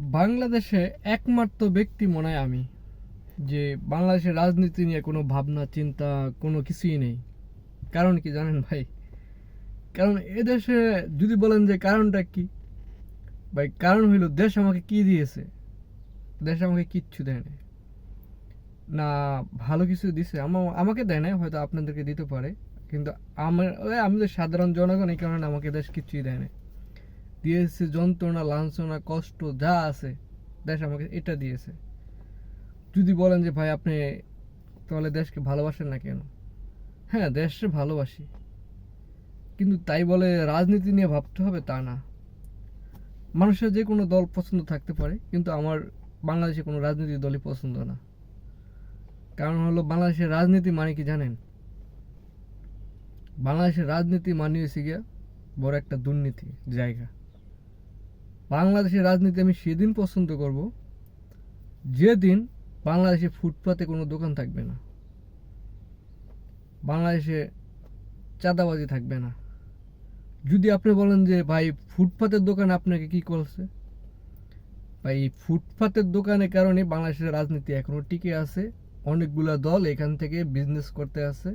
বাংলাদেশে একমাত্র ব্যক্তি মনে হয় আমি, যে বাংলাদেশের রাজনীতি নিয়ে কোনো ভাবনা, চিন্তা, কোনো কিছুই নেই। কারণ কি জানেন ভাই? কারণ এদেশে যদি বলেন যে কারণটা কি, ভাই, কারণ হইল দেশ আমাকে কি দিয়েছে? দেশ আমাকে কিচ্ছু দেয় না না, ভালো কিছু দিছে। আমা- আমাকে দেয় না হয়তো আপনাদেরকে দিতে পারে। কিন্তু আমার আমি তো সাধারণ জনগণ, এই কারণে আমাকে দেশ কিচ্ছুই দেয় না দিয়েছে, যন্ত্রণা, লাঞ্ছনা, কষ্ট, যা আছে, দেশ আমাকে এটা দিয়েছে। যদি বলেন যে, ভাই, আপনি তাহলে দেশকে ভালোবাসেন না কেন? হ্যাঁ দেশকে ভালোবাসি। কিন্তু তাই বলে রাজনীতি নিয়ে ভাবতে হবে তা না। মানুষের যে কোনো দল পছন্দ থাকতে পারে, কিন্তু আমার বাংলাদেশে কোনো রাজনীতির দলই পছন্দ না। কারণ হলো, বাংলাদেশের রাজনীতি মানে কি জানেন? বাংলাদেশের রাজনীতি মানে হয়েছে গিয়া বড় একটা দুর্নীতি জায়গা। বাংলাদেশের রাজনীতি আমি সেদিন পছন্দ করব, যেদিন বাংলাদেশে ফুটপাতে কোনো দোকান থাকবে না, বাংলাদেশে চাঁদাবাজি থাকবে না। যদি আপনি বলেন যে, ভাই, ফুটপাতের দোকান আপনাকে কি করছে? ভাই এই ফুটপাতের দোকানের কারণে বাংলাদেশের রাজনীতি এখনও টিকে আছে, অনেকগুলা দল এখান থেকে বিজনেস করতে আছে।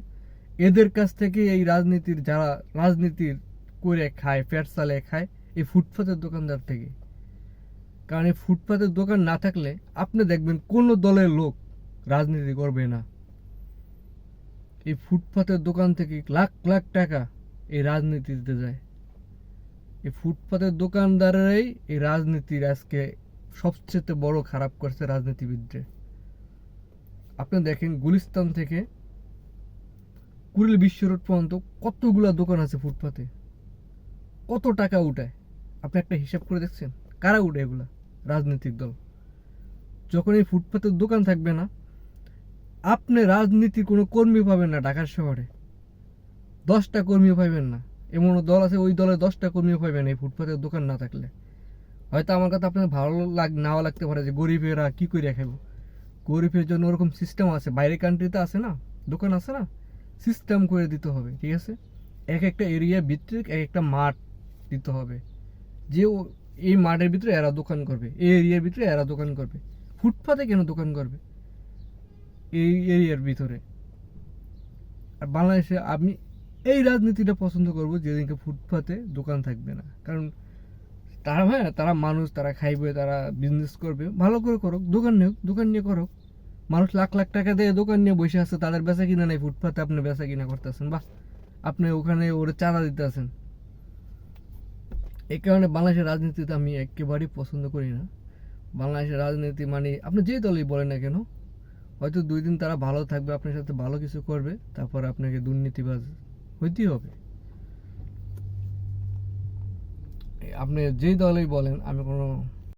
এদের কাছ থেকে এই রাজনীতির যারা, রাজনীতির করে খায় ফ্যাট চালে খায় এই ফুটপাতের দোকানদার থেকে। কারণ এই ফুটপাতের দোকান না থাকলে আপনি দেখবেন কোনো দলের লোক রাজনীতি করবে না। এই ফুটপাতের দোকান থেকে লাখ লাখ টাকা এই রাজনীতিতে যায়। এই ফুটপাতের দোকানদারেরাই এই রাজনীতির আজকে সবচেয়ে বড় খারাপ করছে রাজনীতিবিদদের আপনি দেখেন গুলিস্তান থেকে কুড়িল বিশ্ব রোড পর্যন্ত কতগুলা দোকান আছে ফুটপাতে। কত টাকা উঠায়। আপনি একটা হিসাব করে দেখছেন? কারা উঠে এগুলা? রাজনৈতিক দল। যখন এই ফুটপাতের দোকান থাকবে না, আপনি রাজনীতির কোনো কর্মী পাবেন না ঢাকার শহরে। দশটা কর্মীও পাবেন না। এমনও দল আছে, ওই দলে দশটা কর্মীও পাবেন এই ফুটপাতের দোকান না থাকলে। হয়তো আমার কথা আপনার ভালো লাগ, নাও লাগতে পারে যে গরিবেরা কী করে খাব গরিবের জন্য ওরকম সিস্টেম আছে। বাইরের কান্ট্রিতে আছে না? দোকান আছে না? সিস্টেম করে দিতে হবে, ঠিক আছে? এক একটা এরিয়া ভিত্তিক এক একটা মাঠ দিতে হবে। যে ও- এই মাঠের ভিতরে এরা দোকান করবে, এই এরিয়ার ভিতরে এরা দোকান করবে, ফুটপাতে কেন দোকান করবে? এই এরিয়ার ভিতরে। আর বাংলাদেশে আমি এই রাজনীতিটা পছন্দ করব যেদিনকে ফুটপাতে দোকান থাকবে না। কারণ তারা হ্যাঁ তারা মানুষ, তারা খাইবে, তারা বিজনেস করবে, ভালো করে করুক, দোকান নিয়ে দোকান নিয়ে করুক। মানুষ লাখ লাখ টাকা দিয়ে দোকান নিয়ে বসে আছে, তাদের বেচা কিনা নেই, ফুটপাতে আপনি বেচা কিনা করতেছেন, বাহ। আপনি ওখানে ওরে চাঁদা দিতেছেন। এই কারণে বাংলাদেশের রাজনীতিতে আমি একেবারেই পছন্দ করি না। বাংলাদেশের রাজনীতি মানে আপনি যে দলই বলেন না কেন, হয়তো দুই দিন তারা ভালো থাকবে, আপনার সাথে ভালো কিছু করবে, তারপর আপনাকে দুর্নীতিবাজ হইতেই হবে। আপনি যেই দলেই বলেন, আমি কোনো